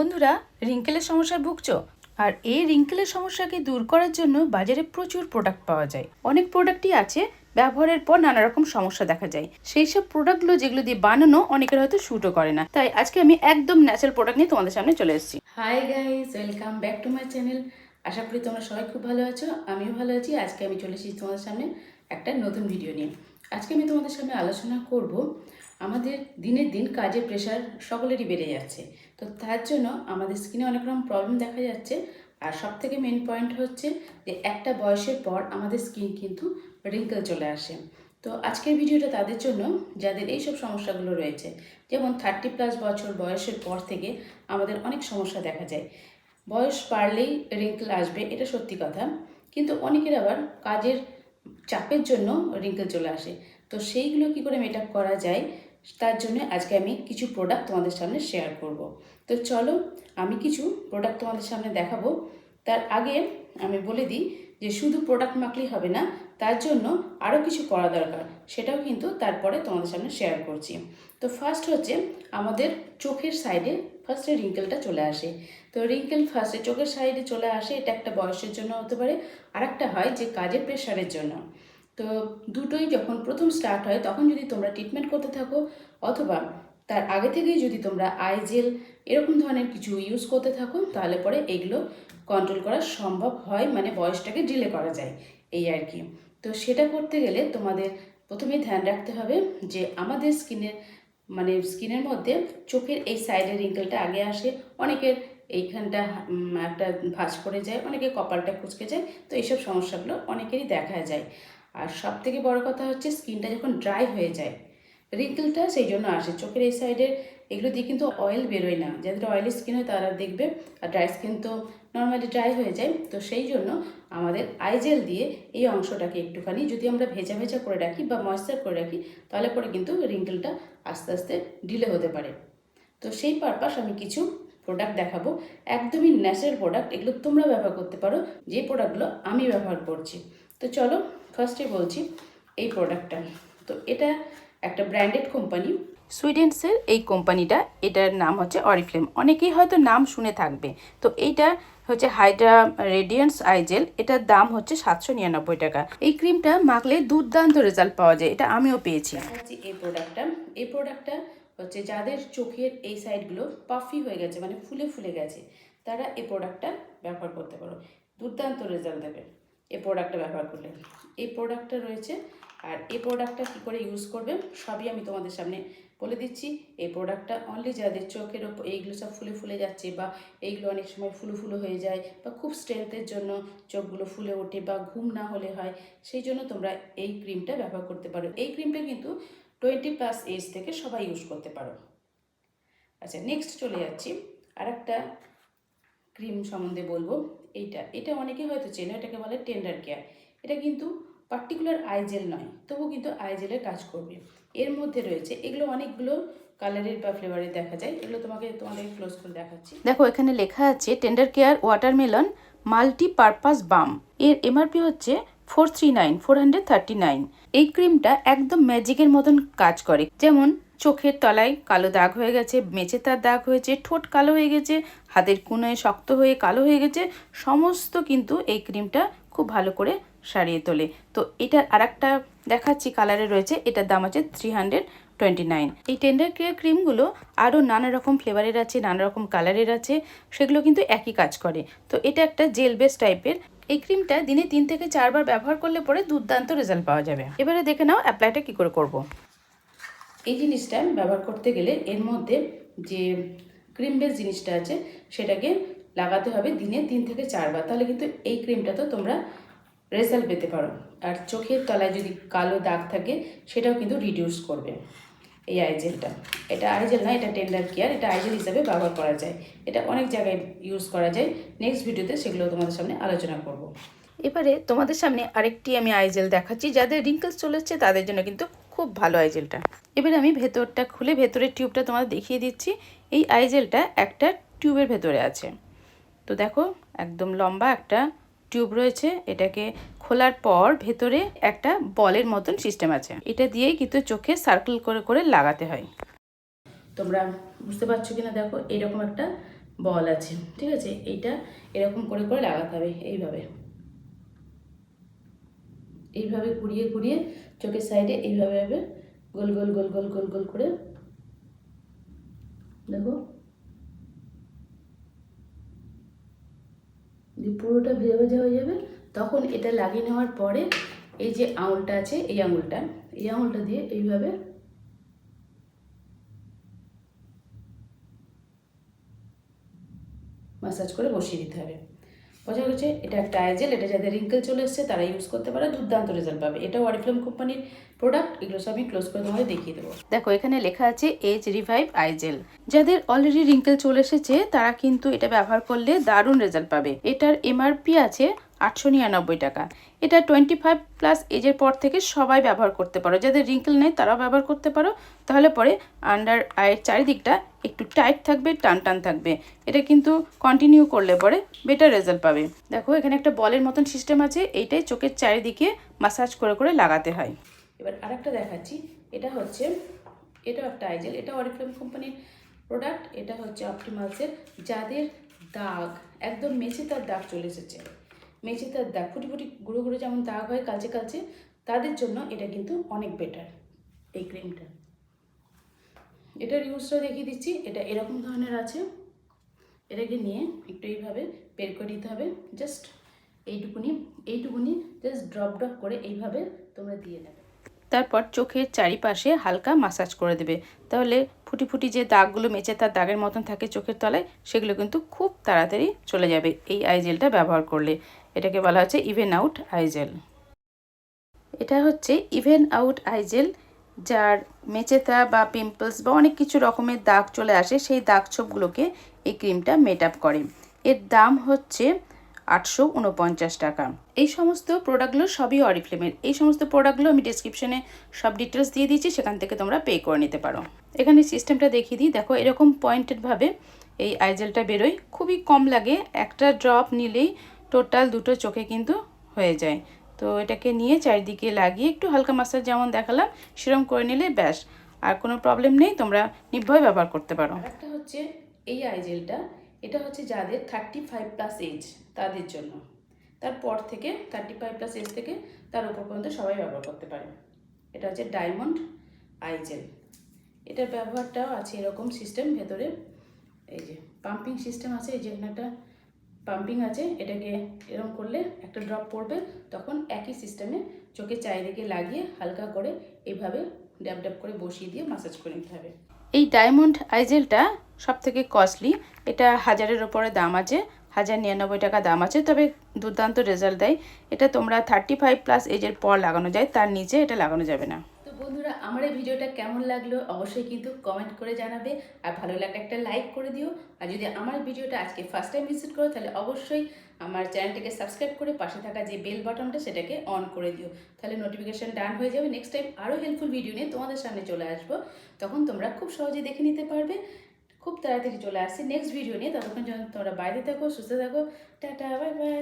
বন্ধুরা, রিঙ্কেলের সমস্যায় ভুগছো? আর এই রিঙ্কেলের সমস্যাকে দূর করার জন্য বাজারে প্রচুর প্রোডাক্ট পাওয়া যায়। অনেক প্রোডাক্টই আছে, ব্যবহারের পর নানা রকম সমস্যা দেখা যায়। সেই সব প্রোডাক্টগুলো যেগুলো দিয়ে বানানো অনেকের হয়তো শ্যুটও করে না। তাই আজকে আমি একদম ন্যাচারাল প্রোডাক্ট নিয়ে তোমাদের সামনে চলে এসেছি। Hi guys welcome back to my channel আশা করি তোমরা সবাই খুব ভালো আছো, আমিও ভালো আছি। আজকে আমি চলে এসেছি তোমাদের সামনে একটা নতুন ভিডিও নিয়ে। আজকে আমি তোমাদের সামনে আলোচনা করব আমাদের দিনের দিন কাজের প্রেশার সকলেরই বেড়ে যাচ্ছে। তো তার জন্য আমাদের স্কিনে অনেক রকম প্রবলেম দেখা যাচ্ছে। আর সব থেকে মেন পয়েন্ট হচ্ছে যে একটা বয়সের পর আমাদের স্কিন কিন্তু রিঙ্কেল চলে আসে। তো আজকের ভিডিওটা তাদের জন্য, যাদের এইসব সমস্যাগুলো রয়েছে, যেমন থার্টি প্লাস বছর বয়সের পর থেকে আমাদের অনেক সমস্যা দেখা যায়। বয়স বাড়লেই রিঙ্কেল আসবে, এটা সত্যি কথা। কিন্তু অনেকের আবার কাজের চাপের জন্য রিঙ্কেল চলে আসে। তো সেইগুলো কি করে মেকআপ করা যায়? তার জন্য আজকে আমি কিছু প্রোডাক্ট তোমাদের সামনে শেয়ার করব। তো চলো, আমি কিছু প্রোডাক্ট তোমাদের সামনে দেখাবো। তার আগে আমি বলে দিই যে শুধু প্রোডাক্ট মাখলেই হবে না, তার জন্য আরও কিছু করা দরকার, সেটাও কিন্তু তারপরে তোমাদের সামনে শেয়ার করছি। তো ফার্স্ট হচ্ছে আমাদের চোখের সাইডে ফার্স্টে রিঙ্কেলটা চলে আসে। তো রিঙ্কেল ফার্স্টে চোখের সাইডে চলে আসে, এটা একটা বয়সের জন্য হতে পারে। আর একটা হয় যে কাজের প্রেশারের জন্য। তো দুটোই যখন প্রথম স্টার্ট হয়, তখন যদি তোমরা ট্রিটমেন্ট করতে থাকো অথবা তার আগে থেকেই যদি তোমরা আইজেল এরকম ধরনের কিছু ইউজ করতে থাকো, তাহলে পরে এগুলো কন্ট্রোল করা সম্ভব হয় মানে বয়সটাকে ডিলে করা যায়, এই আর কি। তো সেটা করতে গেলে তোমাদের প্রথমে ধ্যান রাখতে হবে যে আমাদের স্কিনের মানে স্কিনের মধ্যে চোখের এই সাইডের রিঙ্কেলটা আগে আসে, অনেকের এইখানটা একটা ভাঁজ পড়ে যায়, অনেকে কপালটা কুচকে যায়, তো এইসব সমস্যাগুলো অনেকেরই দেখা যায়। আর সব থেকে বড় কথা হচ্ছে স্কিনটা যখন ড্রাই হয়ে যায়, রিঙ্কেলটা সেই জন্য আসে। চোখের এই সাইডের এগুলো দিয়ে কিন্তু অয়েল বেরোয় না। যাদের অয়েলি স্কিন হয় তারা দেখবে, আর ড্রাই স্কিন তো নর্মালি ড্রাই হয়ে যায়। তো সেই জন্য আমাদের আইজেল দিয়ে এই অংশটাকে একটুখানি যদি আমরা ভেজা ভেজা করে রাখি বা ময়েশ্চার করে রাখি, তাহলে পরে কিন্তু রিঙ্কেলটা আস্তে আস্তে ঢিলে হতে পারে। তো সেই পারপাস আমি কিছু প্রোডাক্ট দেখাবো। একদমই ন্যাচারাল প্রোডাক্ট এগুলো তোমরা ব্যবহার করতে পারো। যে প্রোডাক্টগুলো আমি ব্যবহার করছি। তো চলো ফার্স্টে বলছি, এই প্রোডাক্টটা তো এটা একটা ব্র্যান্ডেড কোম্পানি সুইডেন্সের এই কোম্পানিটা এটার নাম হচ্ছে অরিফ্লেম অনেকেই হয়তো নাম শুনে থাকবে। তো এইটা হচ্ছে হাইড্রা রেডিয়েন্স আইজেল এটার দাম হচ্ছে সাতশো নিরানব্বই টাকা। এই ক্রিমটা মাখলে দুর্দান্ত রেজাল্ট পাওয়া যায়, এটা আমিও পেয়েছি। হচ্ছে এই প্রোডাক্টটা এই প্রোডাক্টটা হচ্ছে যাদের চোখের এই সাইডগুলো পাফি হয়ে গেছে মানে ফুলে ফুলে গেছে, তারা এই প্রোডাক্টটা ব্যবহার করতে পারো। দুর্দান্ত রেজাল্ট দেবে, এই প্রোডাক্টটা ব্যবহার করলে। এই প্রোডাক্টটা রয়েছে। আর এই প্রোডাক্টটা কী করে ইউজ করবে সবই আমি তোমাদের সামনে বলে দিচ্ছি। এই প্রোডাক্টটা অনলি যাদের চোখের ওপর এইগুলো সব ফুলে ফুলে যাচ্ছে বা এইগুলো অনেক সময় ফুলো ফুলো হয়ে যায় বা খুব স্ট্রেংথের জন্য চোখগুলো ফুলে ওঠে বা ঘুম না হলে হয়, সেই জন্য তোমরা এই ক্রিমটা ব্যবহার করতে পারো। এই ক্রিমটা কিন্তু টোয়েন্টি প্লাস এজ থেকে সবাই ইউজ করতে পারো। আচ্ছা নেক্সট চলে যাচ্ছি। আর একটা ক্রিম সম্বন্ধে বলব। এইটা, এটা অনেকে হয়তো চেনো, এটাকে বলে টেন্ডার কেয়ার এটা কিন্তু পার্টিকুলার আইজেল নয় তবু কিন্তু আইজেলের কাজ করবে। এর মধ্যে রয়েছে, এগুলো অনেকগুলো কালারের বা ফ্লেভারের দেখা যায়, এগুলো তোমাকে তোমাদের ক্লোজ করে দেখাচ্ছি। দেখো, এখানে লেখা আছে Tender Care watermelon multi purpose balm এর এমআরপি হচ্ছে four three nine four hundred thirty nine এই ক্রিমটা একদম ম্যাজিকের মতন কাজ করে। যেমন চোখের তলায় কালো দাগ হয়ে গেছে মেচে তার দাগ হয়েছে, ঠোঁট কালো হয়ে গেছে, হাতের কোনোয় শক্ত হয়ে কালো হয়ে গেছে, সমস্ত কিন্তু এই ক্রিমটা খুব ভালো করে সারিয়ে তোলে। তো এটার আর একটা দেখাচ্ছি কালারে রয়েছে। এটার দাম আছে থ্রি হান্ড্রেড টোয়েন্টি নাইন এই টেন্ডার কেয়ার ক্রিমগুলো আরও নানা রকম ফ্লেভারের আছে, নানা রকম কালারের আছে, সেগুলো কিন্তু একই কাজ করে। তো এটা একটা জেল বেস টাইপের এই ক্রিমটা দিনে তিন থেকে চারবার ব্যবহার করলে পরে দুর্দান্ত রেজাল্ট পাওয়া যাবে। এবারে দেখে নাও অ্যাপ্লাইটা কী করে করব। এই জিনিসটা ব্যবহার করতে গেলে এর মধ্যে যে ক্রিম বেস জিনিসটা আছে, সেটাকে লাগাতে হবে দিনে তিন থেকে চারবার। তাহলে কিন্তু এই ক্রিমটা তো তোমরা রেজাল্ট পেতে পারো। আর চোখের তলায় যদি কালো দাগ থাকে, সেটাও কিন্তু রিডিউস করবে এই আইজেলটা এটা আইজেল না, এটা টেন্ডার কেয়ার এটা আইজেল হিসাবে ব্যবহার করা যায়। এটা অনেক জায়গায় ইউজ করা যায়। নেক্সট ভিডিওতে সেগুলো তোমাদের সামনে আলোচনা করব। এবারে তোমাদের সামনে আরেকটি আমি আইজেল দেখাচ্ছি, যাদের রিঙ্কেলস চলেছে তাদের জন্য কিন্তু খুব ভালো আইজেলটা এবারে আমি ভেতরটা খুলে, ভেতরের টিউবটা তোমাদের দেখিয়ে দিচ্ছি। এই আইজেলটা একটা টিউবের ভেতরে আছে। তো দেখো, একদম লম্বা একটা টিউব রয়েছে, এটাকে খোলার পর ভেতরে একটা বলের মতন সিস্টেম আছে। এটা দিয়েই কিন্তু চোখে সার্কেল করে করে লাগাতে হয়। তোমরা বুঝতে পারছ কিনা? দেখো, এরকম একটা বল আছে, ঠিক আছে? এইটা এরকম করে করে লাগাতে হবে, এইভাবে। এইভাবে ঘুরিয়ে ঘুরিয়ে চোখের সাইডে এইভাবে ভাবে গোল গোল গোল গোল গোল গোল করে দেখো। দিয়ে পুরোটা ভেজা ভেজা হয়ে যাবে, তখন এটা লাগিয়ে নেওয়ার পরে এই যে আঙুলটা আছে, এই আঙুলটা এই আঙুলটা দিয়ে এইভাবে মাসাজ করে বসিয়ে দিতে হবে। বোঝা গেছে, এটা একটা আইজেল, এটা যাদের রিঙ্কেল চলে এসছে, তারা ইউজ করতে পারে, দুর্দান্ত রেজাল্ট পাবে। এটা ওয়ারিফ্লেম কোম্পানির প্রোডাক্ট এগুলো সবই ক্লোজ করে তোমাদের দেখিয়ে দেবো। দেখো, এখানে লেখা আছে এজ রিভাইভ আইজেল। যাদের অলরেডি রিঙ্কেল চলে এসেছে, তারা কিন্তু এটা ব্যবহার করলে দারুণ রেজাল্ট পাবে। এটার এমআরপি আছে আটশো নিরানব্বই টাকা। এটা টোয়েন্টি ফাইভ প্লাস এজের পর থেকে সবাই ব্যবহার করতে পারো। যাদের রিঙ্কেল নেই, তারাও ব্যবহার করতে পারো। তাহলে পরে আন্ডার আয়ের চারিদিকটা একটু টাইট থাকবে, টান টান থাকবে। এটা কিন্তু কন্টিনিউ করলে পরে বেটার রেজাল্ট পাবে। দেখো, এখানে একটা বলের মতন সিস্টেম আছে। এইটাই চোখের চারিদিকে মাসাজ করে করে লাগাতে হয়। এবার আরেকটা দেখাচ্ছি। এটা হচ্ছে, এটাও একটা আইজেল এটা অরিফ্লেম কোম্পানির প্রোডাক্ট এটা হচ্ছে অপটিমালসের যাদের দাগ, একদম মেঝে তার দাগ চলে এসেছে। মেঝে তার দাগ ফুটি গুঁড়ো গুঁড়ো যেমন দাগ হয় কালচে কালচে, তাদের জন্য এটা কিন্তু অনেক বেটার এই ক্রিমটা এটার ইউজটা দেখিয়ে দিচ্ছি, এটা এরকম ধরনের আছে। এটাকে নিয়ে একটু এইভাবে বের করে দিতে হবে জাস্ট এইটুকুনি এইটুকুনি জাস্ট ড্রপ ড্রপ করে এইভাবে তোমরা দিয়ে নেবে। তারপর চোখের চারিপাশে হালকা মাসাজ করে দেবে। তাহলে ফুটি ফুটি যে দাগগুলো মেচে তার দাগের মতন থাকে চোখের তলায়, সেগুলো কিন্তু খুব তাড়াতাড়ি চলে যাবে এই আইজেলটা ব্যবহার করলে। এটাকে বলা হচ্ছে ইভেন আউট আইজেল এটা হচ্ছে ইভেন আউট আইজেল যার মেচেতা বা পিম্পলস বা অনেক কিছু রকমের দাগ চলে আসে, সেই দাগ ছোপগুলোকে এই ক্রিমটা মেট আপ করে। এর দাম হচ্ছে আটশো উনপঞ্চাশ টাকা। এই সমস্ত প্রোডাক্টগুলো সবই অরিফ্লেমের এই সমস্ত প্রোডাক্টগুলো আমি ডিসক্রিপশনে সব ডিটেলস দিয়ে দিয়েছি, সেখান থেকে তোমরা পে করে নিতে পারো। এখানে সিস্টেমটা দেখিয়ে দিই। দেখো, এরকম পয়েন্টেডভাবে এই আইজেলটা বেরোয়। খুবই কম লাগে। একটা ড্রপ নিলেই টোটাল দুটো চোখে কিন্তু হয়ে যায়। তো এটাকে নিয়ে চারিদিকে লাগিয়ে একটু হালকা মাসাজ যেমন দেখালাম, সেরকম করে নিলে ব্যাস। আর কোনো প্রবলেম নেই, তোমরা নির্ভয় ব্যবহার করতে পারো। একটা হচ্ছে এই আইজেলটা এটা হচ্ছে যাদের থার্টি ফাইভ প্লাস এজ তাদের জন্য। তারপর থেকে থার্টি ফাইভ প্লাস এজ থেকে তার উপর পর্যন্ত সবাই ব্যবহার করতে পারে। এটা হচ্ছে ডায়মন্ড আইজেল এটার ব্যবহারটাও আছে এরকম সিস্টেম ভেতরে এই যে পাম্পিং সিস্টেম আছে, এই যে একটা পাম্পিং আছে, এটাকে এরকম করলে একটা ড্রপ পড়বে, তখন একই সিস্টেমে চোখে চারিদিকে লাগিয়ে হালকা করে এইভাবে ড্যাব ড্যাব করে বসিয়ে দিয়ে মাসাজ করে নিতে হবে। এই ডায়মন্ড আইজেলটা সব থেকে কস্টলি এটা হাজারের ওপরে দাম আছে, হাজার নিরানব্বই টাকা দাম আছে, তবে দুর্দান্ত রেজাল্ট দেয়। এটা তোমরা থার্টি ফাইভ প্লাস এজের পর লাগানো যায়, তার নিচে এটা লাগানো যাবে না। বন্ধুরা, আমার এই ভিডিওটা কেমন লাগল অবশ্যই কিন্তু কমেন্ট করে জানাবে। আর ভালো লাগলে একটা লাইক করে দিও। আর যদি আমার ভিডিওটা আজকে ফার্স্ট টাইম ভিজিট করো, তাহলে অবশ্যই আমার চ্যানেলটাকে সাবস্ক্রাইব করে পাশে থাকা যে বেল বাটনটা সেটাকে অন করে দিও। তাহলে নোটিফিকেশান ডান হয়ে যাবে। নেক্সট টাইম আরও হেল্পফুল ভিডিও নিয়ে তোমাদের সামনে চলে আসব। তখন তোমরা খুব সহজে দেখে নিতে পারবে। খুব তাড়াতাড়ি চলে আসছি। নেক্সট ভিডিও নিয়ে ততক্ষণ যখন তোমরা বাইরে থাকো, সুস্থ থাকো। Tata bye bye